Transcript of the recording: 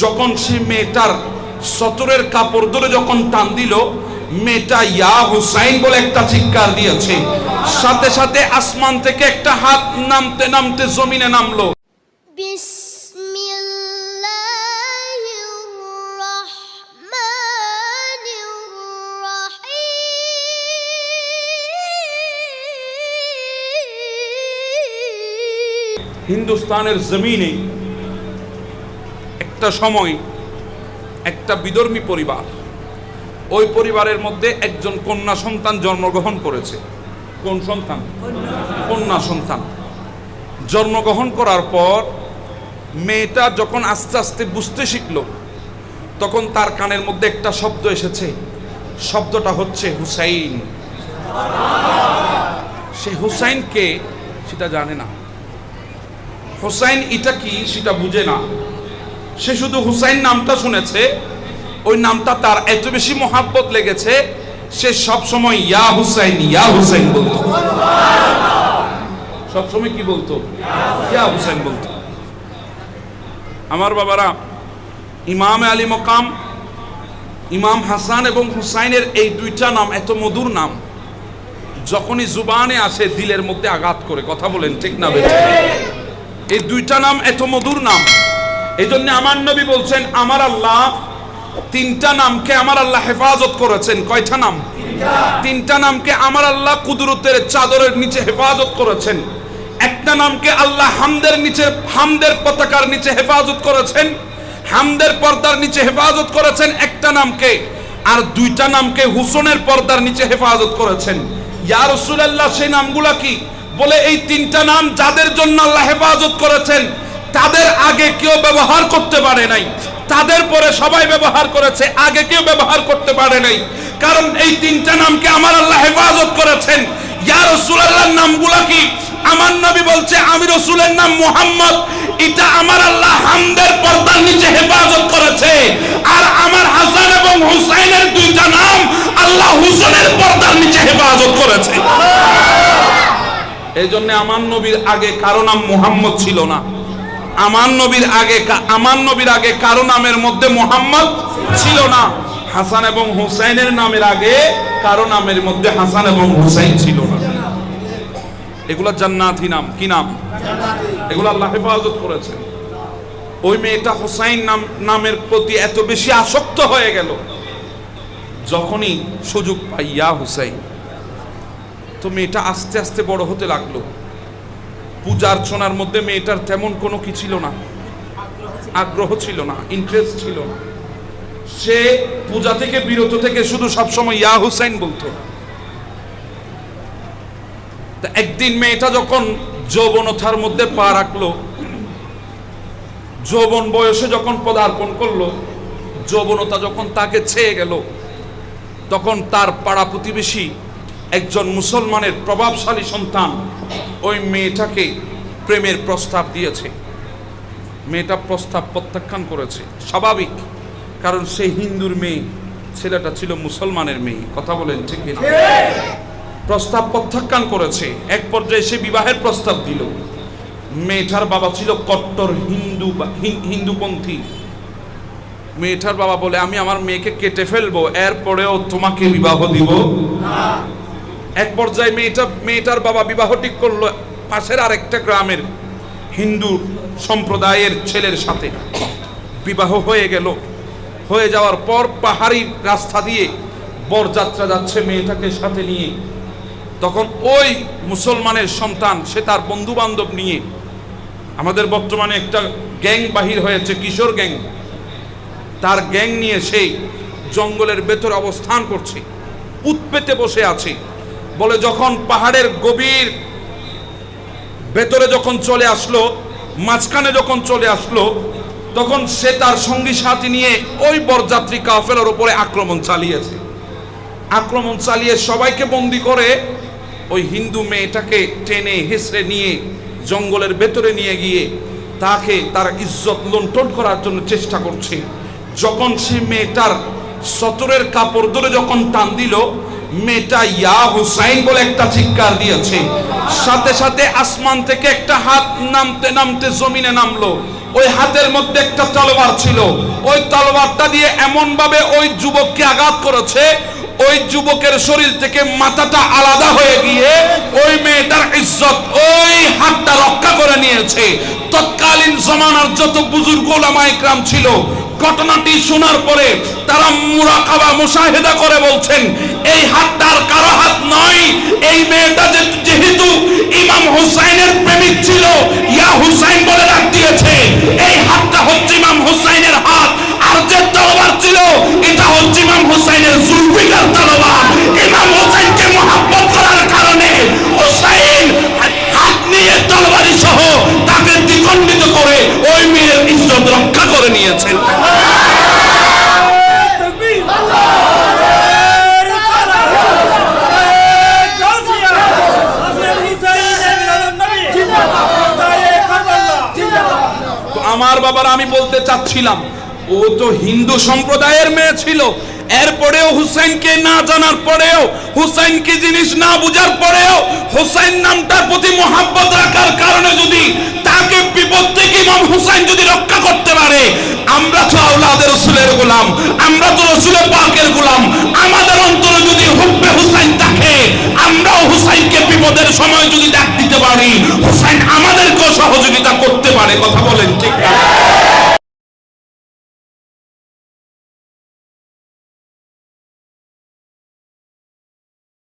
যখন সে মেয়েটার সতরের কাপড় ধরে যখন টান দিল মেয়েটা ইয়া হুসাইন বলে একটা চিৎকার দিয়েছে। সাথে সাথে আসমান থেকে একটা হাত নামতে নামতে জমিনে নামলো। হিন্দুস্তানের জমিনে একটা সময়, একটা বিধর্মী পরিবার, ওই পরিবারের মধ্যে একজন কন্যা সন্তান জন্মগ্রহণ করেছে। কোন সন্তান? কন্যা সন্তান। জন্মগ্রহণ করার পর মেয়েটা যখন আস্তে আস্তে বুঝতে শিখল, তখন তার কানের মধ্যে একটা শব্দ এসেছে। শব্দটা হচ্ছে হুসাইন। সে হুসাইনকে, সেটা জানে না। হুসাইন এটা কি, সেটা বুঝে না। সে শুধু হুসাইন নামটা শুনেছে, ওই নামটা তার এত বেশি মহাব্বত লেগেছে, সে সব সময় ইয়া হুসাইন ইয়া হুসাইন বলতো। সব সময় কি বলতো? ইয়া হুসাইন বলতো। আমার বাবারা, ইমাম আলী মকাম, ইমাম হাসান এবং হুসাইনের এই দুইটা নাম এত মধুর নাম, যখনই জুবানে আসে দিলের মধ্যে আঘাত করে, কথা বলেন ঠিক না? এই দুইটা নাম এত মধুর নাম এই জন্য আমার নবী বলছেন, আমার আল্লাহ তিনটা নামকে আমার আল্লাহ হেফাজত করেছেন। কয়টা নাম? তিনটা নামকে আমার আল্লাহ কুদরতের চাদরের নিচে হেফাজত করেছেন। একটা নামকে আল্লাহ হামদের নিচে, হামদের পতাকার নিচে হেফাজত করেছেন। হামদের পর্দার নিচে হেফাজত করেছেন একটা নামকে। আর দুইটা নামকে হুসনের পর্দার নিচে হেফাজত করেছেন। ইয়া রাসূলুল্লাহ, সেই নামগুলা কি? বলে এই তিনটা নাম যাদের জন্য আল্লাহ হেফাজত করেছেন তাদের আগে কেউ ব্যবহার করতে পারে নাই। তাদের পরে সবাই ব্যবহার করেছে, আগে কেউ ব্যবহার করতে পারে নাই। কারণ এই তিনটা নামকে আমার আল্লাহ হেফাজত করেছেন। ইয়া রাসূলুল্লাহর নামগুলা কি? আমার নবী বলছে, আমি রসুলের নাম মুহাম্মদ। এটা আমার আল্লাহ হামদের পর্দার নিচে হেফাজত করেছে। আর আমার হাসান এবং হুসাইনের দুইটা নাম আল্লাহ হুসেনের পর্দার নিচে হেফাজত করেছে। এই জন্য আমার নবীর আগে কারও নাম মুহাম্মদ ছিল না। আমার নবীর আগে আমার নবীর আগে কারও নামের মধ্যে মোহাম্মদ ছিল না। হাসান এবং হুসাইনের নামের আগে কারও নামের মধ্যে হাসান এবং হুসাইন ছিল না। এগুলা জান্নাতি নাম। কি নাম? এগুলো আল্লাহ হেফাজত করেছে। ওই মেয়েটা হুসাইন নাম নামের প্রতি এত বেশি আসক্ত হয়ে গেল। যখনই সুযোগ পাই ইয়া হুসাইন, তো মেয়েটা আস্তে আস্তে বড় হতে লাগল। পূজা অর্চনার মধ্যে মেয়েটার তেমন কোনো কি ছিল না। আগ্রহ ছিল না ইন্টারেস্ট ছিল না। সে পূজা থেকে বিরত থেকে শুধু সবসময় ইয়া হুসাইন বলতো। একদিন মেয়েটা যখন যৌবনতার মধ্যে পা রাখল, যৌবন বয়সে যখন পদার্পণ করল, যৌবনতা যখন তাকে ছেয়ে গেল, তখন তার পাড়া প্রতিবেশী একজন মুসলমানের প্রভাবশালী সন্তান ওই মেয়েটাকে প্রেমের প্রস্তাব দিয়েছে। মেয়েটা প্রস্তাব প্রত্যাখ্যান করেছে। স্বাভাবিক, কারণ সে হিন্দুর মেয়ে, ছেলেটা ছিল মুসলমানের মেয়ে। কথা বলেন, ঠিক প্রস্তাব প্রত্যাখ্যান করেছে। এক পর্যায়ে সে বিবাহের প্রস্তাব দিল। মেয়েটার বাবা ছিল কট্টর হিন্দু হিন্দুপন্থী। মেয়েটার বাবা বলে, আমি আমার মেয়েকে কেটে ফেলব, এরপরেও তোমাকে বিবাহ দিব। এক পর্যায়ে মেয়েটা মেয়েটার বাবা বিবাহ ঠিক করল পাশের আরেকটা গ্রামের হিন্দু সম্প্রদায়ের ছেলের সাথে। বিবাহ হয়ে গেল। হয়ে যাওয়ার পর পাহাড়ি রাস্তা দিয়ে বরযাত্রা যাচ্ছে মেয়েটাকে সাথে নিয়ে। তখন ওই মুসলমানের সন্তান, সে তার বন্ধু বান্ধব নিয়ে। আমাদের বর্তমানে একটা গ্যাং বাহির হয়েছে, কিশোর গ্যাং। তার গ্যাং নিয়ে সেই জঙ্গলের ভেতর অবস্থান করছে। উৎপেতে বসে আছে। বলে যখন পাহাড়ের গভীর ভেতরে যখন চলে আসলো, মাঝখানে যখন চলে আসলো, তখন সে তার সঙ্গী সাথী নিয়ে ওই বরযাত্রী কাফেলার উপরে আক্রমণ চালিয়েছে। আক্রমণ চালিয়ে সবাইকে বন্দি করে ওই হিন্দু মেয়েটাকে টেনে হেসড়ে নিয়ে জঙ্গলের ভেতরে নিয়ে গিয়ে তাকে তার ইজ্জত লুণ্ঠন করার জন্য চেষ্টা করছে। যখন সে মেয়েটার সতরের কাপড় ধরে যখন টান দিল মেয়েটা ইয়া হুসাইন বলে একটা চিৎকার দিয়েছে। সাথে সাথে আসমান থেকে একটা হাত নামতে নামতে জমিনে নামলো। ওই হাতের মধ্যে একটা তলোয়ার ছিল। ওই তলোয়ারটা দিয়ে এমন ভাবে ওই যুবককে আঘাত করেছে ওই যুবকের শরীর থেকে মাথাটা আলাদা হয়ে গিয়ে ওই মেয়েটার ইজ্জত, ওই হাতটা রক্ষা করে নিয়েছে। তৎকালীন জমানার যত বুজুর্গ ওলামা ছিল, ঘটনাটি শোনার পরে তারা মুরাকাবা মুশাহেদা করে বলছেন, এই হাতটার কারও হাত নয় বলতে চাচ্ছিলাম, ও তো হিন্দু সম্প্রদায়ের মেয়ে ছিল। এরপরেও হুসাইনকে না জানার পরেও হুসাইনকে জিনিস না বুঝার পরেও, হুসাইন নামটার প্রতি মহাব্বত রাখার কারণে যদি তাকে বিপদ থেকে ইমাম হুসাইন যদি রক্ষা করতে পারে, আমরা তো আওলাদের রসুলের গোলাম, আমরা তো রসুলের পাকের গোলাম, আমাদের অন্তরে যদি হুব্বে হুসাইন থাকে, আমরাও হুসাইনকে বিপদের সময় যদি ডাক দিতে পারি, হুসাইন আমাদেরকেও সহযোগিতা করতে পারে, কথা বলেন ঠিক না?